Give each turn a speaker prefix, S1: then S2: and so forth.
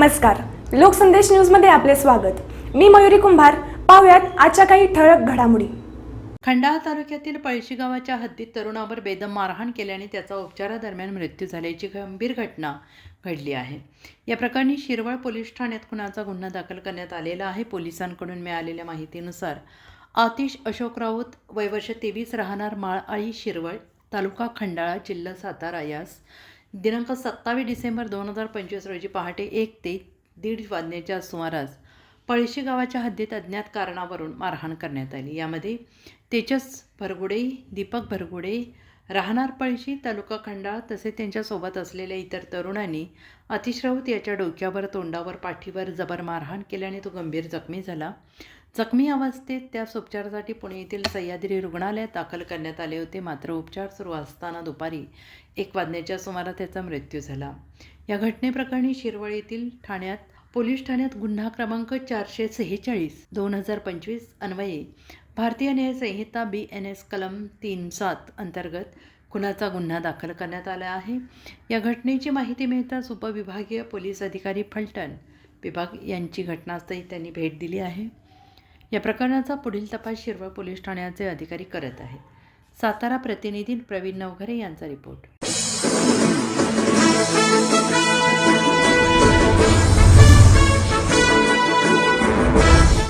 S1: नमस्कार. लोकसंदेश न्यूजमध्ये आपले स्वागत. मी मयुरी कुंभार. पाहुयात आजच्या काही ठळक घडामोडी.
S2: खंडाळा तालुक्यातील पळशी गावाच्या हद्दीत तरुणावर बेदम मारहाण केल्याने त्याचा उपचारादरम्यान मृत्यू झाल्याची गंभीर घटना घडली आहे. या प्रकरणी शिरवळ पोलीस ठाण्यात खुनाचा गुन्हा दाखल करण्यात आलेला आहे. पोलिसांकडून मिळालेल्या माहितीनुसार आतिश अशोक राऊत वयवर्ष तेवीस राहणार माळआळी शिरवळ तालुका खंडाळा जिल्हा सातारा यास दिनांक सत्तावीस डिसेंबर दोन हजार पंचवीस रोजी पहाटे एक ते दीड वाजण्याच्या सुमारास पळशी गावाच्या हद्दीत अज्ञात कारणावरून मारहाण करण्यात आली. यामध्ये तेजस भरगुडे दीपक भरगुडे राहणार पळशी तालुका खंडाळा तसेच त्यांच्यासोबत असलेल्या इतर तरुणांनी अतिश राऊत याच्या डोक्यावर तोंडावर पाठीवर जबर मारहाण केल्याने तो गंभीर जखमी झाला. जखमी अवस्थेत त्यास उपचारासाठी पुणे येथील सह्याद्री रुग्णालयात दाखल करण्यात आले होते. मात्र उपचार सुरू असताना दुपारी एक वाजण्याच्या सुमारास त्याचा मृत्यू झाला. या घटनेप्रकरणी शिरवळ येथील ठाण्यात पोलीस ठाण्यात गुन्हा क्रमांक चारशे सेहेचाळीस दोन हजार पंचवीस अन्वये भारतीय न्यायसंहिता बी एन एस कलम तीन सात अंतर्गत खुनाचा गुन्हा दाखल करण्यात आला आहे. या घटनेची माहिती मिळताच उपविभागीय पोलीस अधिकारी फलटण विभाग यांची घटनास्थळी त्यांनी भेट दिली आहे. या प्रकरणाचा पुढील तपास शिरवळ पोलीस ठाण्याचे अधिकारी करत आहेत. सातारा प्रतिनिधी प्रवीण नवघरे यांचा रिपोर्ट.